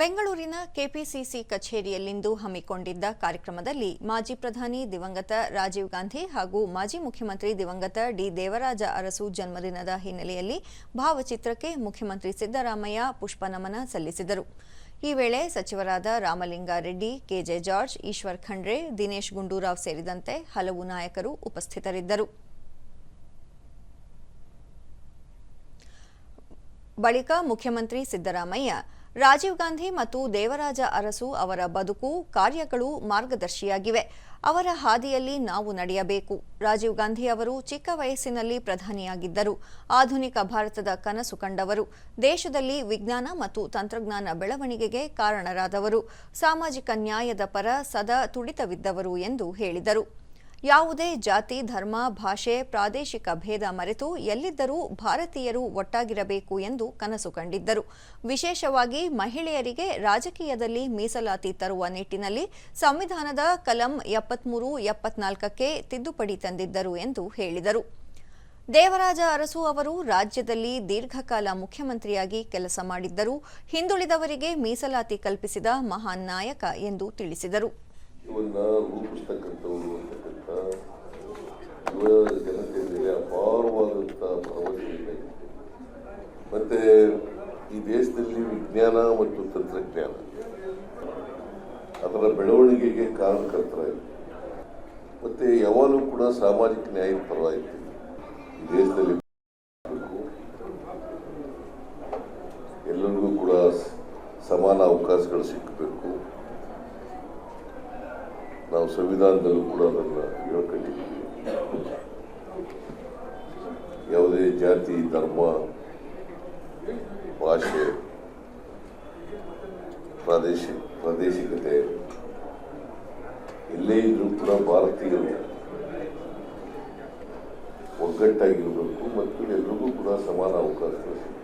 ಬೆಂಗಳೂರಿನ ಕೆಪಿಸಿಸಿ ಕಚೇರಿಯಲ್ಲಿಂದು ಹಮ್ಮಿಕೊಂಡಿದ್ದ ಕಾರ್ಯಕ್ರಮದಲ್ಲಿ ಮಾಜಿ ಪ್ರಧಾನಿ ದಿವಂಗತ ರಾಜೀವ್ ಗಾಂಧಿ ಹಾಗೂ ಮಾಜಿ ಮುಖ್ಯಮಂತ್ರಿ ದಿವಂಗತ ಡಿ ದೇವರಾಜ ಅರಸು ಜನ್ಮದಿನದ ಹಿನ್ನೆಲೆಯಲ್ಲಿ ಭಾವಚಿತ್ರಕ್ಕೆ ಮುಖ್ಯಮಂತ್ರಿ ಸಿದ್ದರಾಮಯ್ಯ ಪುಷ್ಪನಮನ ಸಲ್ಲಿಸಿದರು. ಈ ವೇಳೆ ಸಚಿವರಾದ Ramalinga Reddy, K J George, Eshwar Khandre, Dinesh Gundu Rao ಸೇರಿದಂತೆ ಹಲವು ನಾಯಕರು ಉಪಸ್ಥಿತರಿದ್ದರು. ಬಳಿಕ ಮುಖ್ಯಮಂತ್ರಿ ಸಿದ್ದರಾಮಯ್ಯ ರಾಜೀವ್ ಗಾಂಧಿ ಮತ್ತು ದೇವರಾಜ ಅರಸು ಅವರ ಬದುಕು, ಕಾರ್ಯಗಳು ಮಾರ್ಗದರ್ಶಿಯಾಗಿವೆ. ಅವರ ಹಾದಿಯಲ್ಲಿ ನಾವು ನಡೆಯಬೇಕು. ರಾಜೀವ್ ಗಾಂಧಿ ಅವರು ಚಿಕ್ಕ ವಯಸ್ಸಿನಲ್ಲಿ ಪ್ರಧಾನಿಯಾಗಿದ್ದರು. ಆಧುನಿಕ ಭಾರತದ ಕನಸು ಕಂಡವರು. ದೇಶದಲ್ಲಿ ವಿಜ್ಞಾನ ಮತ್ತು ತಂತ್ರಜ್ಞಾನ ಬೆಳವಣಿಗೆಗೆ ಕಾರಣರಾದವರು. ಸಾಮಾಜಿಕ ನ್ಯಾಯದ ಪರ ಸದಾ ತುಡಿತವಿದ್ದವರು ಎಂದು ಹೇಳಿದರು. ಯಾವುದೇ ಜಾತಿ, ಧರ್ಮ, ಭಾಷೆ, ಪ್ರಾದೇಶಿಕ ಭೇದ ಮರೆತು ಎಲ್ಲಿದ್ದರೂ ಭಾರತೀಯರು ಒಟ್ಟಾಗಿರಬೇಕು ಎಂದು ಕನಸು ಕಂಡಿದ್ದರು. ವಿಶೇಷವಾಗಿ ಮಹಿಳೆಯರಿಗೆ ರಾಜಕೀಯದಲ್ಲಿ ಮೀಸಲಾತಿ ತರುವ ನಿಟ್ಟಿನಲ್ಲಿ ಸಂವಿಧಾನದ ಕಲಂ ಎಪ್ಪತ್ಮೂರು, ಎಪ್ಪತ್ನಾಲ್ಕಕ್ಕೆ ತಿದ್ದುಪಡಿ ತಂದಿದ್ದರು ಎಂದು ಹೇಳಿದರು. ದೇವರಾಜ ಅರಸು ಅವರು ರಾಜ್ಯದಲ್ಲಿ ದೀರ್ಘಕಾಲ ಮುಖ್ಯಮಂತ್ರಿಯಾಗಿ ಕೆಲಸ ಮಾಡಿದ್ದರು. ಹಿಂದುಳಿದವರಿಗೆ ಮೀಸಲಾತಿ ಕಲ್ಪಿಸಿದ ಮಹಾನ್ ನಾಯಕ ಎಂದು ತಿಳಿಸಿದರು. ಈ ದೇಶದಲ್ಲಿ ವಿಜ್ಞಾನ ಮತ್ತು ತಂತ್ರಜ್ಞಾನ. ಅದರ ಬೆಳವಣಿಗೆಗೆ ಕಾರಣಕರ್ತರ. ಮತ್ತೆ ಯಾವಾಗಲೂ ಕೂಡ ಸಾಮಾಜಿಕ ನ್ಯಾಯದ ಪರವಾಗಿತ್ತು. ಈ ದೇಶದಲ್ಲಿ ಎಲ್ಲರಿಗೂ ಕೂಡ ಸಮಾನ ಅವಕಾಶಗಳು ಸಿಕ್ಕಬೇಕು ನಾವು ಸಂವಿಧಾನದಲ್ಲೂ ಕೂಡ ಅದನ್ನು ಹೇಳ್ಕೊಂಡಿದ್ದೀವಿ. ಯಾವುದೇ ಜಾತಿ, ಧರ್ಮ ಭಾಷೆ ಪ್ರಾದೇಶಿಕ ಪ್ರಾದೇಶಿಕತೆ ಎಲ್ಲೇ ಇದ್ರೂ ಕೂಡ ಭಾರತೀಯರು ಒಗ್ಗಟ್ಟಾಗಿರಬೇಕು ಮತ್ತು ಎಲ್ರಿಗೂ ಕೂಡ ಸಮಾನ ಅವಕಾಶಗಳು ಸಿಗಬೇಕು